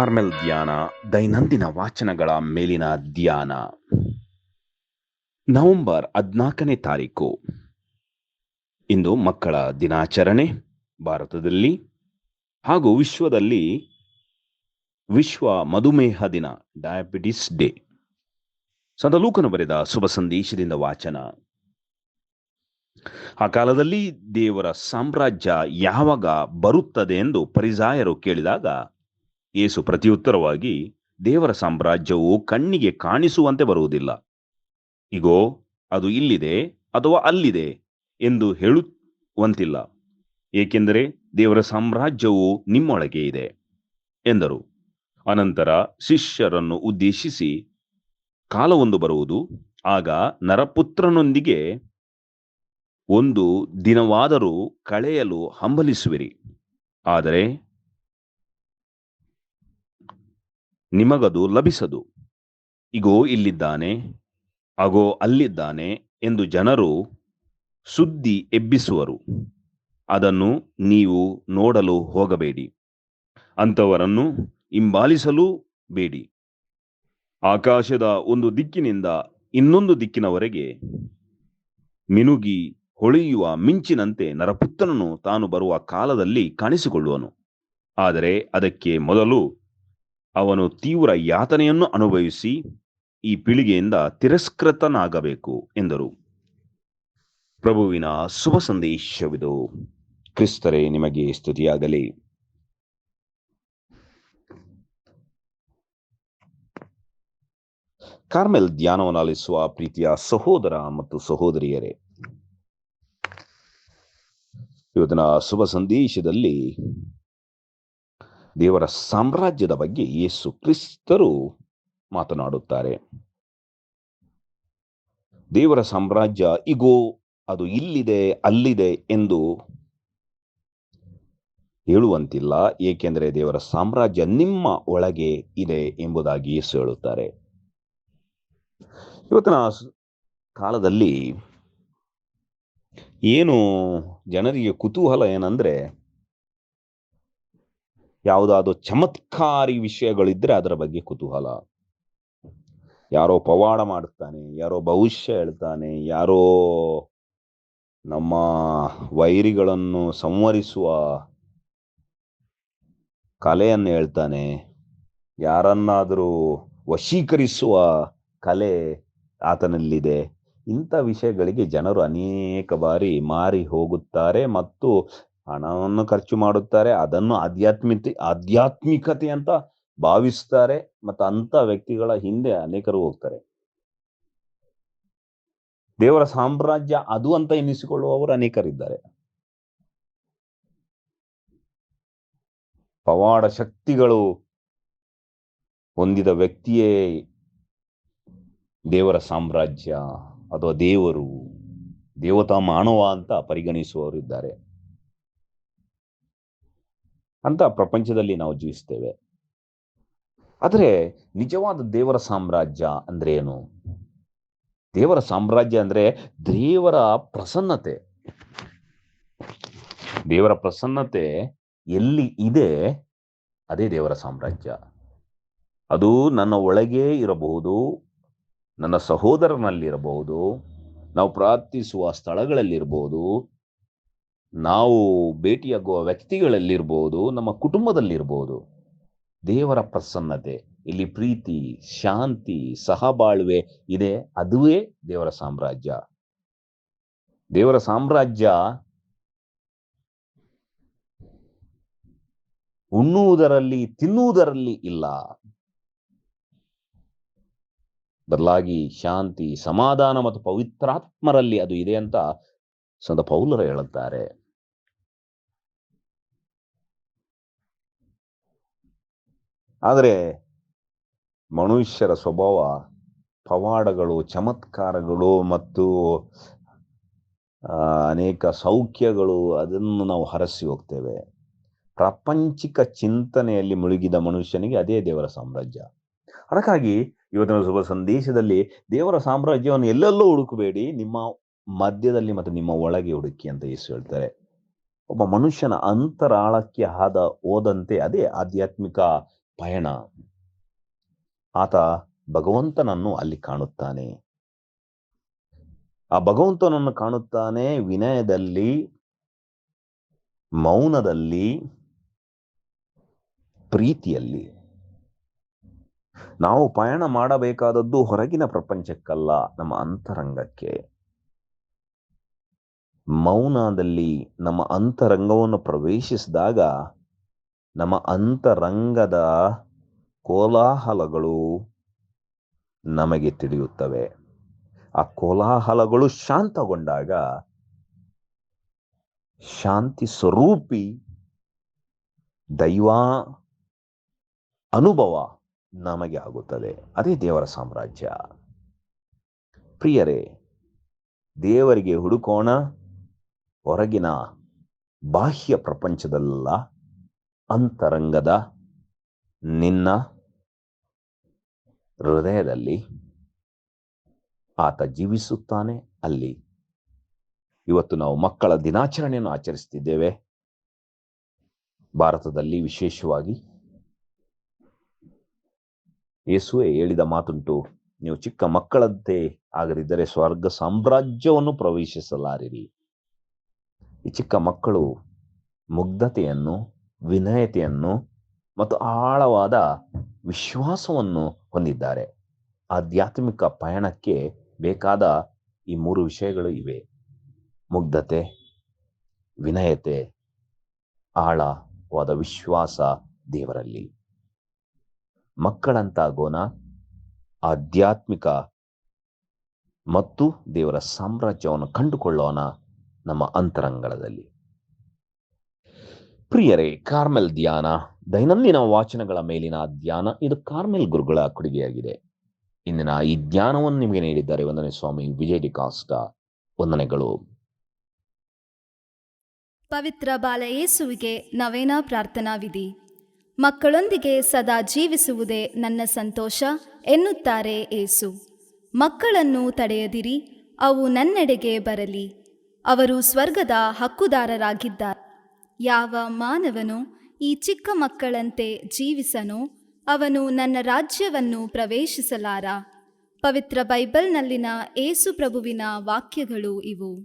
Carmel ಧ್ಯಾನ, ದೈನಂದಿನ ವಾಚನಗಳ ಮೇಲಿನ ಧ್ಯಾನ. ನವೆಂಬರ್ ಹದಿನಾಲ್ಕನೇ ತಾರೀಕು. ಇಂದು ಮಕ್ಕಳ ದಿನಾಚರಣೆ ಭಾರತದಲ್ಲಿ ಹಾಗೂ ವಿಶ್ವದಲ್ಲಿ ವಿಶ್ವ ಮಧುಮೇಹ ದಿನ ಡಯಾಬಿಟಿಸ್ ಡೇ ಸದಲೂಕನು ಬರೆದ ಶುಭ ಸಂದೇಶದಿಂದ ವಾಚನ. ಆ ಕಾಲದಲ್ಲಿ ದೇವರ ಸಾಮ್ರಾಜ್ಯ ಯಾವಾಗ ಬರುತ್ತದೆ ಎಂದು ಪರಿಸಾಯರು ಕೇಳಿದಾಗ ಯೇಸು ಪ್ರತಿಯುತ್ತರವಾಗಿ, ದೇವರ ಸಾಮ್ರಾಜ್ಯವು ಕಣ್ಣಿಗೆ ಕಾಣಿಸುವಂತೆ ಬರುವುದಿಲ್ಲ. ಇಗೋ, ಅದು ಇಲ್ಲಿದೆ ಅಥವಾ ಅಲ್ಲಿದೆ ಎಂದು ಹೇಳುವಂತಿಲ್ಲ. ಏಕೆಂದರೆ ದೇವರ ಸಾಮ್ರಾಜ್ಯವು ನಿಮ್ಮೊಳಗೆ ಇದೆ ಎಂದರು. ಅನಂತರ ಶಿಷ್ಯರನ್ನು ಉದ್ದೇಶಿಸಿ, ಕಾಲವೊಂದು ಬರುವುದು, ಆಗ ನರಪುತ್ರನೊಂದಿಗೆ ಒಂದು ದಿನವಾದರೂ ಕಳೆಯಲು ಹಂಬಲಿಸುವಿರಿ. ಆದರೆ ನಿಮಗದು ಲಭಿಸದು. ಇಗೋ, ಇಲ್ಲಿದ್ದಾನೆ, ಅಗೋ, ಅಲ್ಲಿದ್ದಾನೆ ಎಂದು ಜನರು ಸುದ್ದಿ ಎಬ್ಬಿಸುವರು. ಅದನ್ನು ನೀವು ನೋಡಲು ಹೋಗಬೇಡಿ. ಅಂಥವರನ್ನು ಹಿಂಬಾಲಿಸಲು ಬೇಡಿ. ಆಕಾಶದ ಒಂದು ದಿಕ್ಕಿನಿಂದ ಇನ್ನೊಂದು ದಿಕ್ಕಿನವರೆಗೆ ಮಿನುಗಿ ಹೊಳೆಯುವ ಮಿಂಚಿನಂತೆ ನರಪುತ್ರನನು ತಾನು ಬರುವ ಕಾಲದಲ್ಲಿ ಕಾಣಿಸಿಕೊಳ್ಳುವನು. ಆದರೆ ಅದಕ್ಕೆ ಮೊದಲು ಅವನು ತೀವ್ರ ಯಾತನೆಯನ್ನು ಅನುಭವಿಸಿ ಈ ಪೀಳಿಗೆಯಿಂದ ತಿರಸ್ಕೃತನಾಗಬೇಕು ಎಂದರು. ಪ್ರಭುವಿನ ಶುಭ ಸಂದೇಶವಿದು. ಕ್ರಿಸ್ತರೇ, ನಿಮಗೆ ಸ್ತುತಿಯಾಗಲಿ. ಕಾರ್ಮೆಲ್ ಧ್ಯಾನವನ್ನು ಆಲಿಸುವ ಪ್ರೀತಿಯ ಸಹೋದರ ಮತ್ತು ಸಹೋದರಿಯರೇ, ಇವತ್ತಿನ ಶುಭ ಸಂದೇಶದಲ್ಲಿ ದೇವರ ಸಾಮ್ರಾಜ್ಯದ ಬಗ್ಗೆ ಯೇಸು ಕ್ರಿಸ್ತರು ಮಾತನಾಡುತ್ತಾರೆ. ದೇವರ ಸಾಮ್ರಾಜ್ಯ ಇಗೋ, ಅದು ಇಲ್ಲಿದೆ, ಅಲ್ಲಿದೆ ಎಂದು ಹೇಳುವಂತಿಲ್ಲ, ಏಕೆಂದರೆ ದೇವರ ಸಾಮ್ರಾಜ್ಯ ನಿಮ್ಮ ಒಳಗೆ ಇದೆ ಎಂಬುದಾಗಿ ಯೇಸು ಹೇಳುತ್ತಾರೆ. ಇವತ್ತಿನ ಕಾಲದಲ್ಲಿ ಏನು ಜನರಿಗೆ ಕುತೂಹಲ ಏನಂದ್ರೆ ಯಾವುದಾದ್ರು ಚಮತ್ಕಾರಿ ವಿಷಯಗಳಿದ್ರೆ ಅದರ ಬಗ್ಗೆ ಕುತೂಹಲ. ಯಾರೋ ಪವಾಡ ಮಾಡುತ್ತಾನೆ, ಯಾರೋ ಭವಿಷ್ಯ ಹೇಳ್ತಾನೆ, ಯಾರೋ ನಮ್ಮ ವೈರಿಗಳನ್ನು ಸಂವರಿಸುವ ಕಲೆಯನ್ನು ಹೇಳ್ತಾನೆ, ಯಾರನ್ನಾದರೂ ವಶೀಕರಿಸುವ ಕಲೆ ಆತನಲ್ಲಿದೆ. ಇಂಥ ವಿಷಯಗಳಿಗೆ ಜನರು ಅನೇಕ ಬಾರಿ ಮಾರಿ ಹೋಗುತ್ತಾರೆ ಮತ್ತು ಹಣವನ್ನು ಖರ್ಚು ಮಾಡುತ್ತಾರೆ, ಅದನ್ನು ಆಧ್ಯಾತ್ಮಿಕ ಆಧ್ಯಾತ್ಮಿಕತೆ ಅಂತ ಭಾವಿಸ್ತಾರೆ ಮತ್ತು ಅಂತ ವ್ಯಕ್ತಿಗಳ ಹಿಂದೆ ಅನೇಕರು ಹೋಗ್ತಾರೆ. ದೇವರ ಸಾಮ್ರಾಜ್ಯ ಅದು ಅಂತ ಎನಿಸಿಕೊಳ್ಳುವವರು ಅನೇಕರಿದ್ದಾರೆ. ಪವಾಡ ಶಕ್ತಿಗಳು ಹೊಂದಿದ ವ್ಯಕ್ತಿಯೇ ದೇವರ ಸಾಮ್ರಾಜ್ಯ ಅಥವಾ ದೇವರು, ದೇವತಾ ಮಾನವ ಅಂತ ಪರಿಗಣಿಸುವವರು ಇದ್ದಾರೆ ಅಂತ ಪ್ರಪಂಚದಲ್ಲಿ ನಾವು ಜೀವಿಸ್ತೇವೆ. ಆದರೆ ನಿಜವಾದ ದೇವರ ಸಾಮ್ರಾಜ್ಯ ಅಂದ್ರೆ ಏನು? ದೇವರ ಸಾಮ್ರಾಜ್ಯ ಅಂದ್ರೆ ದೇವರ ಪ್ರಸನ್ನತೆ. ದೇವರ ಪ್ರಸನ್ನತೆ ಎಲ್ಲಿ ಇದೆ, ಅದೇ ದೇವರ ಸಾಮ್ರಾಜ್ಯ. ಅದು ನನ್ನ ಒಳಗೆ ಇರಬಹುದು, ನನ್ನ ಸಹೋದರನಲ್ಲಿರಬಹುದು, ನಾವು ಪ್ರಾರ್ಥಿಸುವ ಸ್ಥಳಗಳಲ್ಲಿರ್ಬೋದು ನಾವು ಭೇಟಿಯಾಗುವ ವ್ಯಕ್ತಿಗಳಲ್ಲಿರ್ಬೋದು, ನಮ್ಮ ಕುಟುಂಬದಲ್ಲಿರ್ಬೋದು, ದೇವರ ಪ್ರಸನ್ನತೆ, ಇಲ್ಲಿ ಪ್ರೀತಿ, ಶಾಂತಿ, ಸಹಬಾಳ್ವೆ ಇದೆ. ಅದುವೇ ದೇವರ ಸಾಮ್ರಾಜ್ಯ. ದೇವರ ಸಾಮ್ರಾಜ್ಯ ಉಣ್ಣುವುದರಲ್ಲಿ, ತಿನ್ನುವುದರಲ್ಲಿ ಇಲ್ಲ. ಬದಲಾಗಿ ಶಾಂತಿ, ಸಮಾಧಾನ ಮತ್ತು ಪವಿತ್ರಾತ್ಮರಲ್ಲಿ ಅದು ಇದೆ ಅಂತ ಸಂತ ಪೌಲರು ಹೇಳುತ್ತಾರೆ. ಆದರೆ ಮನುಷ್ಯರ ಸ್ವಭಾವ ಪವಾಡಗಳು, ಚಮತ್ಕಾರಗಳು ಮತ್ತು ಅನೇಕ ಸೌಖ್ಯಗಳು ಅದನ್ನು ನಾವು ಹರಸಿ ಹೋಗ್ತೇವೆ. ಪ್ರಾಪಂಚಿಕ ಚಿಂತನೆಯಲ್ಲಿ ಮುಳುಗಿದ ಮನುಷ್ಯನಿಗೆ ಅದೇ ದೇವರ ಸಾಮ್ರಾಜ್ಯ. ಅದಕ್ಕಾಗಿ ಇವತ್ತಿನ ಶುಭ ಸಂದೇಶದಲ್ಲಿ ದೇವರ ಸಾಮ್ರಾಜ್ಯವನ್ನು ಎಲ್ಲೆಲ್ಲೂ ಹುಡುಕಬೇಡಿ, ನಿಮ್ಮ ಮಧ್ಯದಲ್ಲಿ ಮತ್ತು ನಿಮ್ಮ ಒಳಗೆ ಹುಡುಕಿ ಅಂತ ಯೇಸು ಹೇಳ್ತಾರೆ. ಒಬ್ಬ ಮನುಷ್ಯನ ಅಂತರಾಳಕ್ಕೆ ಆದ ಹೋದಂತೆ ಅದೇ ಆಧ್ಯಾತ್ಮಿಕ ಪಯಣ. ಆತ ಭಗವಂತನನ್ನು ಅಲ್ಲಿ ಕಾಣುತ್ತಾನೆ. ಆ ಭಗವಂತನನ್ನು ಕಾಣುತ್ತಾನೆ ವಿನಯದಲ್ಲಿ, ಮೌನದಲ್ಲಿ, ಪ್ರೀತಿಯಲ್ಲಿ. ನಾವು ಪಯಣ ಮಾಡಬೇಕಾದದ್ದು ಹೊರಗಿನ ಪ್ರಪಂಚಕ್ಕಲ್ಲ, ನಮ್ಮ ಅಂತರಂಗಕ್ಕೆ. ಮೌನದಲ್ಲಿ ನಮ್ಮ ಅಂತರಂಗವನ್ನು ಪ್ರವೇಶಿಸಿದಾಗ ನಮ್ಮ ಅಂತರಂಗದ ಕೋಲಾಹಲಗಳು ನಮಗೆ ತಿಳಿಯುತ್ತವೆ. ಆ ಕೋಲಾಹಲಗಳು ಶಾಂತಗೊಂಡಾಗ ಶಾಂತಿ ಸ್ವರೂಪಿ ದೈವ ಅನುಭವ ನಮಗೆ ಆಗುತ್ತದೆ. ಅದೇ ದೇವರ ಸಾಮ್ರಾಜ್ಯ. ಪ್ರಿಯರೇ, ದೇವರಿಗೆ ಹುಡುಕೋಣ, ಹೊರಗಿನ ಬಾಹ್ಯ ಪ್ರಪಂಚದಲ್ಲ ಅಂತರಂಗದ ನಿನ್ನ ಹೃದಯದಲ್ಲಿ ಆತ ಜೀವಿಸುತ್ತಾನೆ ಅಲ್ಲಿ. ಇವತ್ತು ನಾವು ಮಕ್ಕಳ ದಿನಾಚರಣೆಯನ್ನು ಆಚರಿಸ್ತಿದ್ದೇವೆ. ಭಾರತದಲ್ಲಿ ವಿಶೇಷವಾಗಿ ಯೇಸುವೆ ಹೇಳಿದ ಮಾತುಂಟು, ನೀವು ಚಿಕ್ಕ ಮಕ್ಕಳಂತೆ ಆಗದಿದ್ದರೆ ಸ್ವರ್ಗ ಸಾಮ್ರಾಜ್ಯವನ್ನು ಪ್ರವೇಶಿಸಲಾರಿರಿ. ಈ ಚಿಕ್ಕ ಮಕ್ಕಳು ಮುಗ್ಧತೆಯನ್ನು ವಿನಯತೆಯನ್ನು ಮತ್ತು ಆಳವಾದ ವಿಶ್ವಾಸವನ್ನು ಹೊಂದಿದ್ದಾರೆ. ಆಧ್ಯಾತ್ಮಿಕ ಪಯಣಕ್ಕೆ ಬೇಕಾದ ಈ ಮೂರು ವಿಷಯಗಳು ಇವೆ. ಮುಗ್ಧತೆ, ವಿನಯತೆ, ಆಳವಾದ ವಿಶ್ವಾಸ ದೇವರಲ್ಲಿ. ಮಕ್ಕಳಂತಾಗೋಣ, ಆಧ್ಯಾತ್ಮಿಕ ಮತ್ತು ದೇವರ ಸಾಮ್ರಾಜ್ಯವನ್ನು ಕಂಡುಕೊಳ್ಳೋಣ ನಮ್ಮ ಅಂತರಂಗದಲ್ಲಿ. ಪ್ರಿಯರೇ, ಕಾರ್ಮೆಲ್ ಧ್ಯಾನ, ದೈನಂದಿನ ವಾಚನಗಳ ಮೇಲಿನ ಧ್ಯಾನ, ಇದು ಕಾರ್ಮೆಲ್ ಗುರುಗಳ ಕೊಡುಗೆಯಾಗಿದೆ. ಇಂದಿನ ಈ ಧ್ಯಾನವನ್ನು ನಿಮಗೆ ನೀಡಿದ್ದಾರೆ ವಂದನೆ ಸ್ವಾಮಿ ವಿಜಯ್ ಡಿಕಾಸ್ಟ. ವಂದನೆಗಳು. ಪವಿತ್ರ ಬಾಲಯೇಸುವಿಗೆ ನವೇನ ಪ್ರಾರ್ಥನಾ ವಿಧಿ. ಮಕ್ಕಳೊಂದಿಗೆ ಸದಾ ಜೀವಿಸುವುದೇ ನನ್ನ ಸಂತೋಷ ಎನ್ನುತ್ತಾರೆ ಏಸು ಮಕ್ಕಳನ್ನು ತಡೆಯದಿರಿ, ಅವು ನನ್ನೆಡೆಗೆ ಬರಲಿ. ಅವರು ಸ್ವರ್ಗದ ಹಕ್ಕುದಾರರಾಗಿದ್ದಾರೆ. ಯಾವ ಮಾನವನು ಈ ಚಿಕ್ಕ ಮಕ್ಕಳಂತೆ ಜೀವಿಸನೋ, ಅವನು ನನ್ನ ರಾಜ್ಯವನ್ನು ಪ್ರವೇಶಿಸಲಾರ? ಪವಿತ್ರ ಬೈಬಲ್ನಲ್ಲಿನ ಏಸು ಪ್ರಭುವಿನ ವಾಕ್ಯಗಳು ಇವು.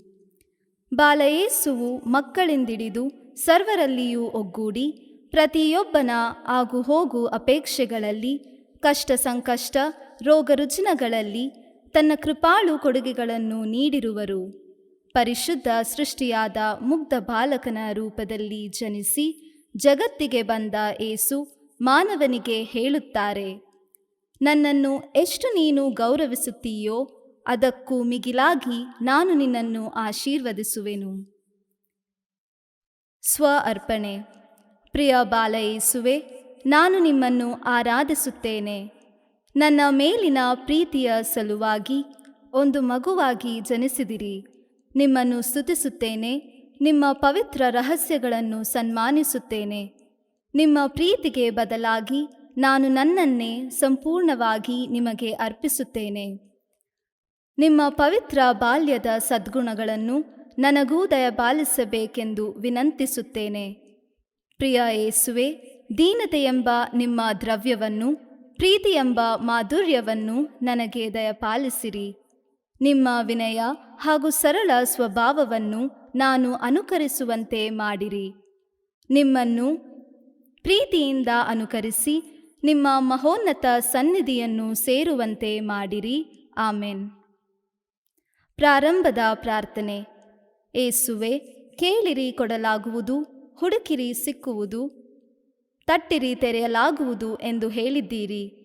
ಬಾಲಯೇಸುವು ಮಕ್ಕಳಿಂದಿಡಿದು ಸರ್ವರಲ್ಲಿಯೂ ಒಗ್ಗೂಡಿ, ಪ್ರತಿಯೊಬ್ಬನ ಆಗು ಹೋಗು ಅಪೇಕ್ಷೆಗಳಲ್ಲಿ, ಕಷ್ಟ ಸಂಕಷ್ಟ, ರೋಗ ರುಜಿನಗಳಲ್ಲಿ ತನ್ನ ಕೃಪಾಳು ಕೊಡುಗೆಗಳನ್ನು ನೀಡಿರುವರು. ಪರಿಶುದ್ಧ ಸೃಷ್ಟಿಯಾದ ಮುಗ್ಧ ಬಾಲಕನ ರೂಪದಲ್ಲಿ ಜನಿಸಿ ಜಗತ್ತಿಗೆ ಬಂದ ಏಸು ಮಾನವನಿಗೆ ಹೇಳುತ್ತಾರೆ, ನನ್ನನ್ನು ಎಷ್ಟು ನೀನು ಗೌರವಿಸುತ್ತೀಯೋ ಅದಕ್ಕೂ ಮಿಗಿಲಾಗಿ ನಾನು ನಿನ್ನನ್ನು ಆಶೀರ್ವದಿಸುವೆನು. ಸ್ವ ಅರ್ಪಣೆ. ಪ್ರಿಯ ಬಾಲ ನಾನು ನಿಮ್ಮನ್ನು ಆರಾಧಿಸುತ್ತೇನೆ. ನನ್ನ ಮೇಲಿನ ಪ್ರೀತಿಯ ಸಲುವಾಗಿ ಒಂದು ಮಗುವಾಗಿ ಜನಿಸಿದಿರಿ. ನಿಮ್ಮನ್ನು ಸ್ತುತಿಸುತ್ತೇನೆ, ನಿಮ್ಮ ಪವಿತ್ರ ರಹಸ್ಯಗಳನ್ನು ಸನ್ಮಾನಿಸುತ್ತೇನೆ. ನಿಮ್ಮ ಪ್ರೀತಿಗೆ ಬದಲಾಗಿ ನಾನು ನನ್ನನ್ನೇ ಸಂಪೂರ್ಣವಾಗಿ ನಿಮಗೆ ಅರ್ಪಿಸುತ್ತೇನೆ. ನಿಮ್ಮ ಪವಿತ್ರ ಬಾಲ್ಯದ ಸದ್ಗುಣಗಳನ್ನು ನನಗೂ ದಯಪಾಲಿಸಬೇಕೆಂದು ವಿನಂತಿಸುತ್ತೇನೆ. ಪ್ರಿಯ ಏಸುವೆ ದೀನತೆ ಎಂಬ ನಿಮ್ಮ ದ್ರವ್ಯವನ್ನು, ಪ್ರೀತಿಯೆಂಬ ಮಾಧುರ್ಯವನ್ನು ನನಗೆ ದಯಪಾಲಿಸಿರಿ. ನಿಮ್ಮ ವಿನಯ ಹಾಗೂ ಸರಳ ಸ್ವಭಾವವನ್ನು ನಾನು ಅನುಕರಿಸುವಂತೆ ಮಾಡಿರಿ. ನಿಮ್ಮನ್ನು ಪ್ರೀತಿಯಿಂದ ಅನುಕರಿಸಿ, ನಿಮ್ಮ ಮಹೋನ್ನತ ಸನ್ನಿಧಿಯನ್ನು ಸೇರುವಂತೆ ಮಾಡಿರಿ. ಆಮೇನ್. ಪ್ರಾರಂಭದ ಪ್ರಾರ್ಥನೆ. ಏಸುವೆ, ಕೇಳಿರಿ ಕೊಡಲಾಗುವುದು, ಹುಡುಕಿರಿ ಸಿಕ್ಕುವುದು, ತಟ್ಟಿರಿ ತೆರೆಯಲಾಗುವುದು ಎಂದು ಹೇಳಿದ್ದೀರಿ.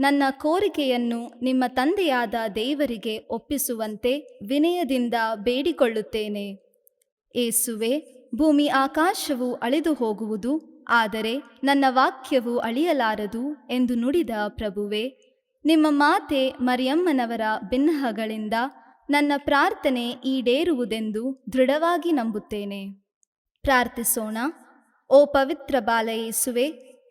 ನನ್ನ ಕೋರಿಕೆಯನ್ನು ನಿಮ್ಮ ತಂದೆಯಾದ ದೇವರಿಗೆ ಒಪ್ಪಿಸುವಂತೆ ವಿನಯದಿಂದ ಬೇಡಿಕೊಳ್ಳುತ್ತೇನೆ. ಏಸುವೆ, ಭೂಮಿ ಆಕಾಶವು ಅಳೆದು ಹೋಗುವುದು ಆದರೆ ನನ್ನ ವಾಕ್ಯವು ಅಳಿಯಲಾರದು ಎಂದು ನುಡಿದ ಪ್ರಭುವೆ, ನಿಮ್ಮ ಮಾತೆ ಮರಿಯಮ್ಮನವರ ಬಿನ್ನಹಗಳಿಂದ ನನ್ನ ಪ್ರಾರ್ಥನೆ ಈಡೇರುವುದೆಂದು ದೃಢವಾಗಿ ನಂಬುತ್ತೇನೆ. ಪ್ರಾರ್ಥಿಸೋಣ. ಓ ಪವಿತ್ರ ಬಾಲಯೇಸುವೆ